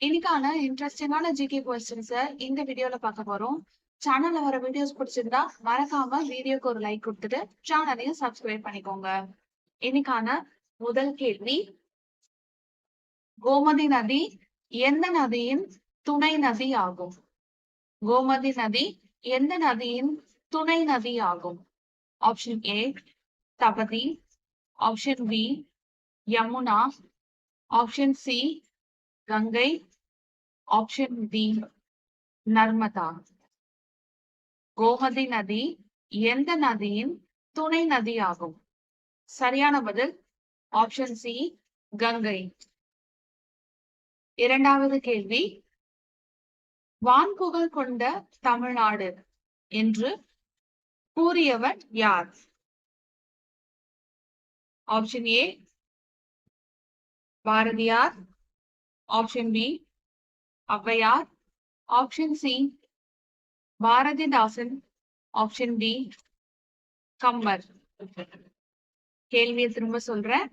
இன்னைக்கான இன்ட்ரெஸ்டிங்கான GK questions இந்த வீடியோல பார்க்க போறோம். சேனல்ல வர வீடியோஸ் பிடிச்சிருந்தா மறக்காம வீடியோக்கு ஒரு லைக் கொடுத்துட்டு சேனலையும் சப்ஸ்கிரைப் பண்ணிக்கோங்க. இன்னைக்கான முதல் கேள்வி. கோமதி நதி எந்த நதியின் துணை நதி ஆகும்? கோமதி நதி எந்த நதியின் துணை நதி ஆகும்? Option A Tapti option B Yamuna. Option C Gangai option D Narmada. Gomti நதி எந்த நதியின் துணை நதி ஆகும் சரியான பதில் ஆப்ஷன் சி கங்கை. இரண்டாவது கேள்வி வான்புகழ் கொண்ட தமிழ்நாடு என்று கூறியவர் யார்? Option A Bharathiyar. Option B Avvaiyar option C Bharathidasan option D Kambar கேள்வியை திரும்ப சொல்றேன்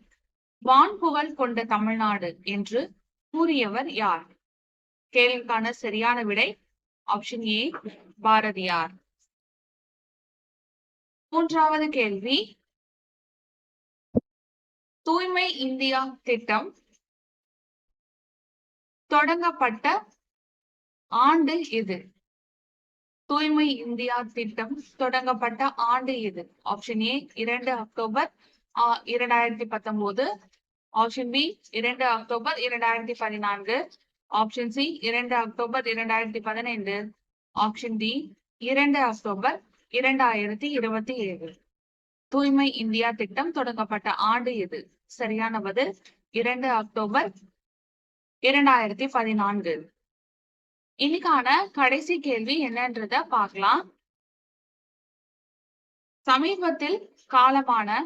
வான் புகழ் கொண்ட தமிழ்நாடு என்று கூறியவர் யார்? கேள்விக்கான சரியான விடை ஆப்ஷன் ஏ பாரதியார். மூன்றாவது கேள்வி. தூய்மை இந்தியா திட்டம் தொடங்கப்பட்ட ஆண்டு இது. தூய்மை இந்தியா திட்டம் தொடங்கப்பட்ட ஆண்டு இது. ஆப்ஷன் ஏ இரண்டு அக்டோபர் இரண்டாயிரத்தி பத்தொன்பது ஆப்ஷன் பி இரண்டு அக்டோபர் இரண்டாயிரத்தி பதினான்கு. ஆப்ஷன் சி இரண்டு அக்டோபர் இரண்டாயிரத்தி பதினைந்து. ஆப்ஷன் டி இரண்டு அக்டோபர் இரண்டாயிரத்தி இருபத்தி ஏழு தூய்மை இந்தியா திட்டம் தொடங்கப்பட்ட ஆண்டு இது. சரியான பதில் இரண்டு அக்டோபர் இரண்டாயிரத்தி பதினான்கு. இன்னைக்கான கடைசி கேள்வி என்னன்றத பார்க்கலாம். சமீபத்தில் காலமான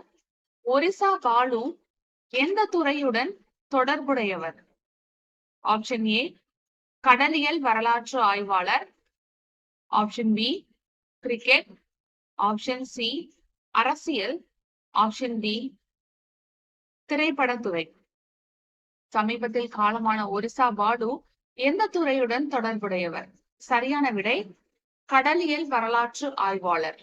ஒரிசா பாலு எந்த துறையுடன் தொடர்புடையவர்? ஆப்ஷன் ஏ கடலியல் வரலாற்று ஆய்வாளர். Option B cricket. Option C அரசியல். ஆப்ஷன் டி திரைப்படத்துறை. சமீபத்தில் காலமான ஒரிசா பாடு எந்த துறையுடன் தொடர்புடையவர்? சரியான விடை கடலியல் வரலாற்று ஆய்வாளர்.